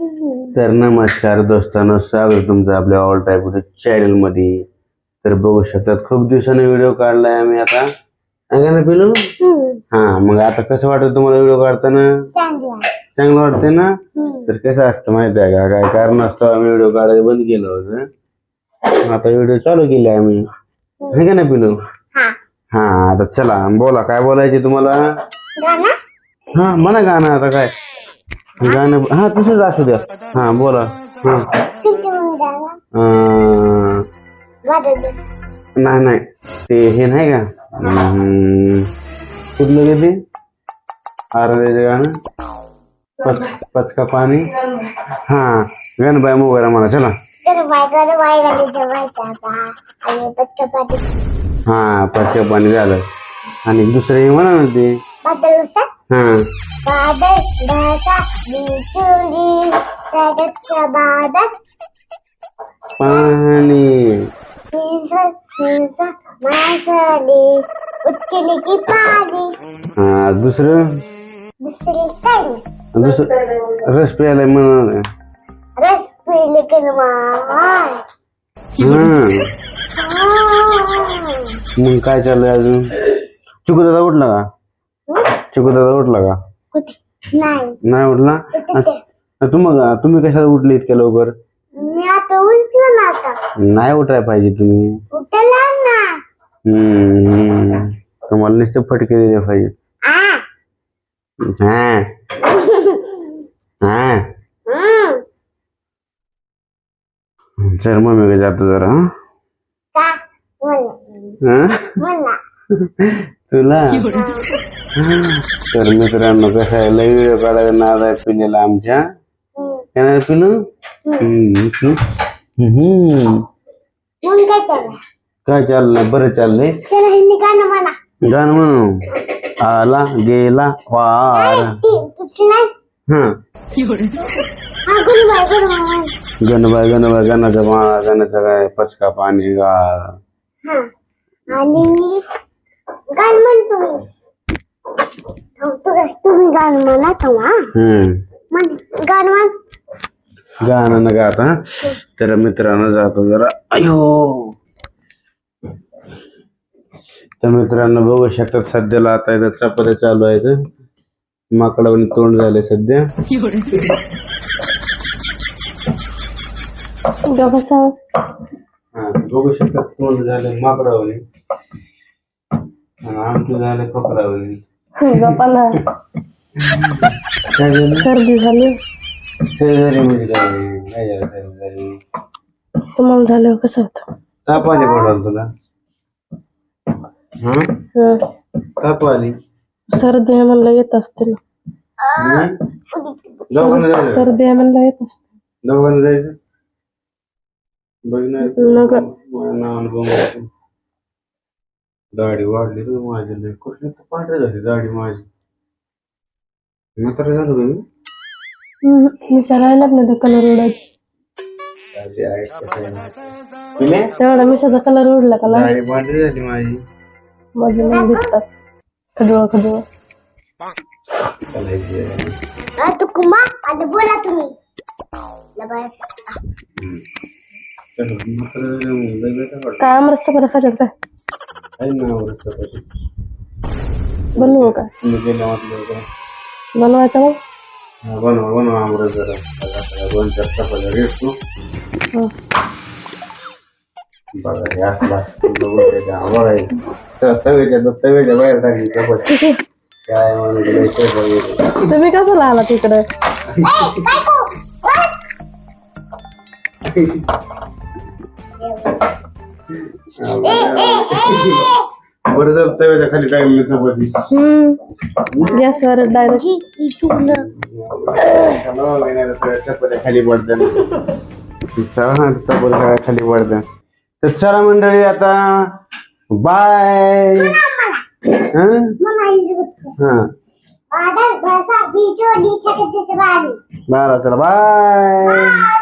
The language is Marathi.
तर नमस्कार दोस्तांनो स्वागत तुमचं आपल्या ऑल टाईप चॅनलमध्ये. तर बघू शकतात खूप दिवसाने व्हिडिओ काढलाय आम्ही आता. का ना पिलू हा मग आता कसं वाटतं तुम्हाला व्हिडिओ काढताना? चांगलं वाटतंय ना? तर कसं असतं माहिती आहे का? काय कारण असतं आम्ही व्हिडिओ काढायला बंद केलं होतं. आता व्हिडिओ चालू केले आम्ही. आहे का ना पिलू हा. आता चला बोला काय बोलायचे तुम्हाला? हा म्हणा गाणं आता काय. गाणं हा तसंच असू द्या. हा बोला. हा. नाही नाही. ते हे नाही का? हम्म, कुठलं गे ते? गाणं? पच पचका पाणी? हा गणबाई मोगरा म्हणा चला. हा पचका पाणी झालं. आणि दुसरं हे म्हणा ना ते हा पाणी उठली की पाणी हा दुसरं? दुसरी दुसरं रस प्यायला म्हणा रस पिले की माय हा मग काय चाललंय अजून? चुकू दादा उठला का? चिकू दादा उठला का? नाही. नाही उठला? कुठे अ, तुम्ही कशाला उठले इतक्या लवकर? मी आता उचलो ना आता. नाही उठायला पाहिजे तुम्ही. उठला ना. हम्म. तुम्हाला नुसते फटके दिले पाहिजे. आ. हा. हा. हम्म. चल मम्मी जातो जरा? का म्हणा? म्हणा तुला? तर मित्रांनो कसं आहे लय व्हिडिओ काढायला नाद आहे पिलेला आमच्या. हम्म. काय नाही पिलू? हम्म, हम्म. हम्म. मग काय त्याला काय चाललंय? बरं चाललंय. त्याला हिंदी गाणं म्हणा. गाणं म्हणू. आला गेला वार. ती नाही. हा. हा गुरुबाई गुरुबाई गणबाई गणबाई गणाचा मा गणाचा काय पचका पाणी गा हा. आणि गाणं म्हण तुम्ही तुम्ही म्हणा तेव्हा हम्म म्हण म्हण गाणं न तर मित्रांनो जातो जरा अयो तर मित्रांनो बघू शकतात सध्याला आता इथं चपात्या चालू आहेत माकडावणी तोंड झाले सध्या. बसावं हा, बघू शकतात तोंड झाले माकडावणी आमचं झालं बापाला. काय झालं? सर्दी झाली. शेजारी म्हणजे काय काय झालं. शेजारी तुम्हाला झालं कसं होतं? ताप आली पडाल तुला? हा? ताप आली सर्दी आहे म्हणलं येत असते ना हं? दवाखान्यात जायचं? सर्दी आहे म्हणलं येत असते दवाखान्यात जायचं? बघ ना नावानं बघ दाढी वाढली रे माझी लय कसली तर पांढरी झाली दाढी माझी. म्हातारा झालो का मी हम्म, मी सरायला ना ते कलर उडायचे. कसं आहे. पिले? तेवढा मिशाचा कलर उडला का नाही? दाढी पांढरी झाली माझी. माझे नाही दिसतात खडूळ खडूळ. चालायची आहे. तू कुमा आता बोला तुम्ही. तर म्हातारा झाल्यामुळे लय बेकार वाटतं. काय अमृत सगळं खायच्यात काय? काही नाही आवडत चपाती. बनवू का? बनवायचं मग? हा, बनवा बनवा आमरस जरा. सगळा सगळा दोन चार चपात्या. रेटतो हं. बघा हे असला बघू त्याच्या बघा हे. तर तव्याच्या तव्याच्या बाहेर टाकली चपाती काय म्हणून लय स्वयंपाक येतो. तुम्ही कसं आला तिकडं बरं झालं तव्याच्या खाली टाकली चपाती हम्म गॅसवर डायरेक्ट चपात्या खाली पडतात चला चपात्या खाली पडतात तर चला. मंडळी आता बाय. हा. बाय चला बाय.